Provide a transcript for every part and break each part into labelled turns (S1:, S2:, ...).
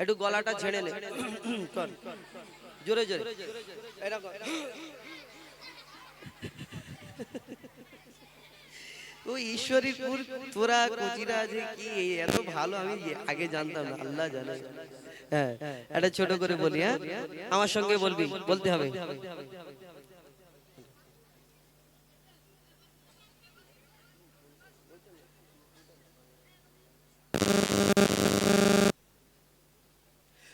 S1: একটু গলাটা ছেড়ে নে। কর। জোরে জোরে। এরকম। ওই ঈশ্বরীপুর তোরা কচিরা যে কি এত ভালো আমি আগে জানতাম না আল্লাহ জানে। হ্যাঁ এটা ছোট করে বলি হ্যাঁ? আমার সঙ্গে বলবি বলতে হবে।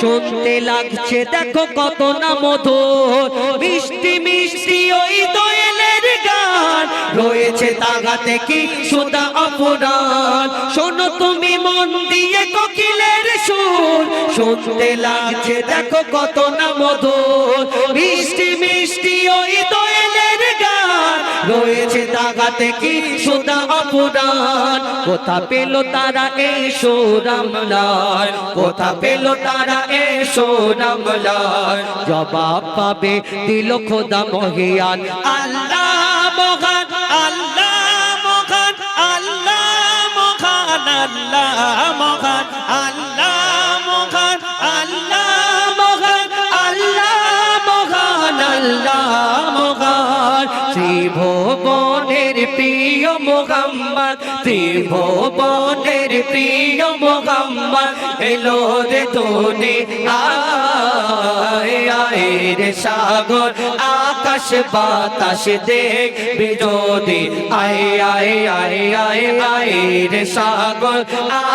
S1: শুনতে লাগছে, দেখো কত না মধুর। মিষ্টি মিষ্টি ওই দোয়েলের গান। রয়েছে তাগাতে কি সুদা অপরাণ। শোনো তুমি মন দিয়ে কোকিলের সুর। শুনতে লাগছে, দেখো কত না মধুর। মিষ্টি মিষ্টি ওই দোয়েলের গান রয়েছে তাগাতে কি সুদা অপুরাণ কোথা পেল তারা এই সোরামলার কোথা পেল তারা এই সোরামলার জবাব পাবে দিল খোদা মহিয়ান, আল্লাহ মোহাম্মদ, ত্রিভুবনের প্রিয় মোহাম্মদ, এলো রে তোনে আয় রে সাগর, আকাশ বাতাস দেখ, বিরোধী, আয় আয় আয় আয় আয় রে সাগর,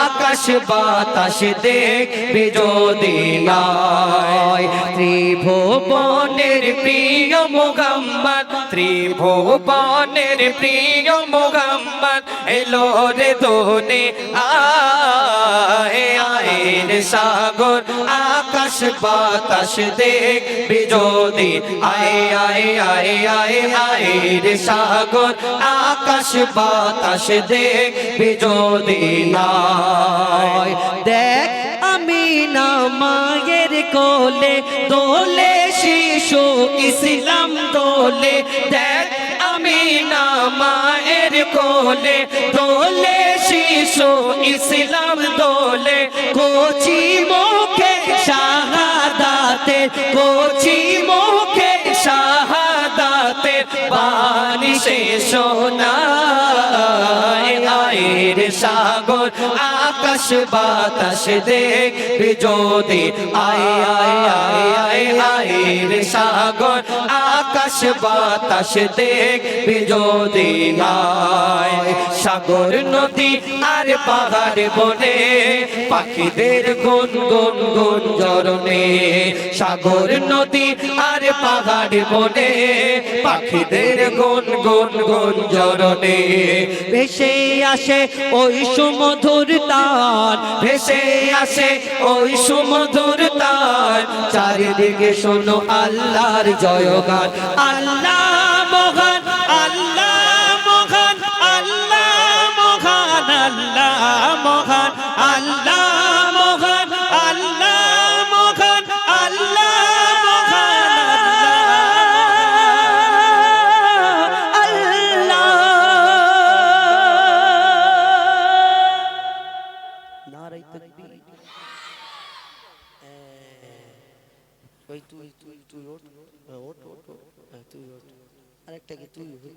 S1: আকাশ বাতাস দেখ, বিরোধী, আয়। ত্রিভুবনের প্রিয় মোহাম্মদ ত্রিভুবনের প্রিয় মোহাম্মদ এলো রে তোনে আয় রে সাগর, আকাশ বাতাস দেখ বিজোদি। আয় আয় আয় আয় আয় রে সাগর, আকাশ বাতাস দেখ বিজোদি। আয়, দেখ আমি না মায়ের কোলে দোলে শিশু ইসলাম দোলে, দেখ আমি না মায়ের কোলে। দোলে শিশু ইসলাম দোলে, কোচি মুখে শাহাদাতে, কোচি মুখে শাহাদাতে সে সোনা আয়ের সাগর, আকাশ বাতাস দেখ বিজোদি আয় আয় আয় আয় আয়ের সাগর, আকাশ বাতাস দেখ বিজোদি আয়, সাগর নদী আর পাহাড় বনে। পাখিদের গুন গুন গুন জরনে সাগর নদী আর পাহাড় বনে, পাখিদের গুন গুন গুন জরনে ভেসে আসে ওই সুমধুর তার ভেসে আসে ওই সুমধুর তার চারিদিকে শোনো আল্লাহর জয়গান, আল্লাহ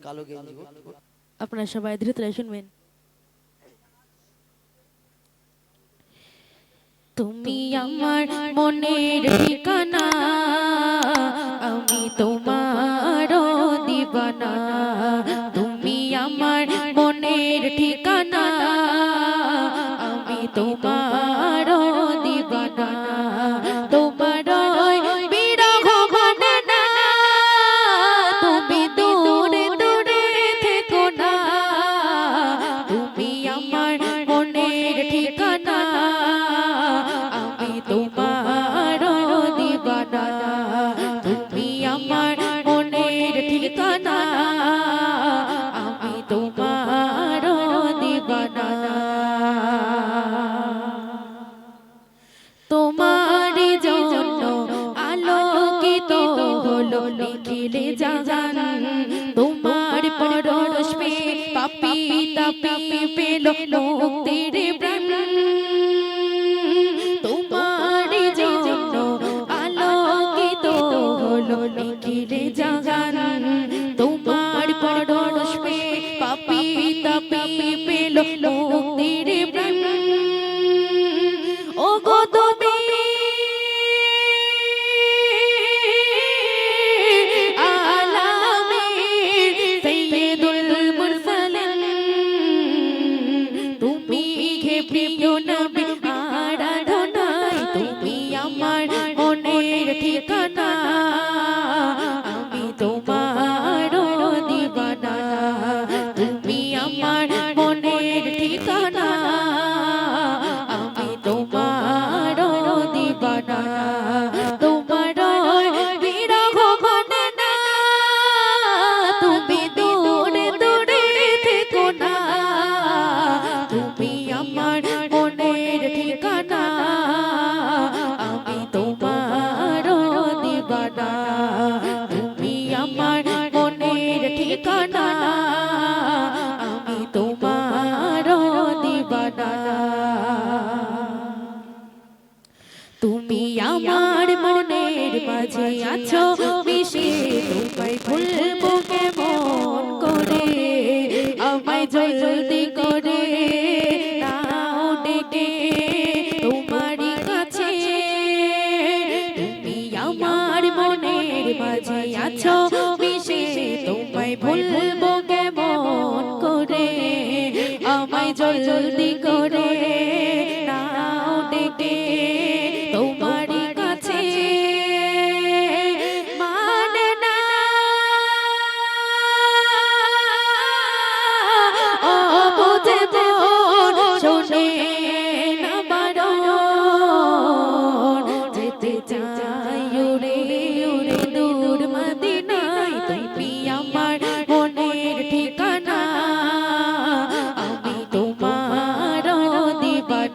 S1: কালো গেঞ্জি।
S2: আপনারা সবাই ধীরে ধীরে শুনবেন। তুমি আমার মনের ঠিকানা। গেলে জাগান তোমার পরশ পে পাপি তাপি পেল লোক তেরে sempre আছো মিশে তোমায় ভুলবো কেমন করে আমায় জলদি করে নাও কাছে আমার মনের মাঝে আছো মিশে তোমায় ভুলবো কেমন করে আমায় জলদি করে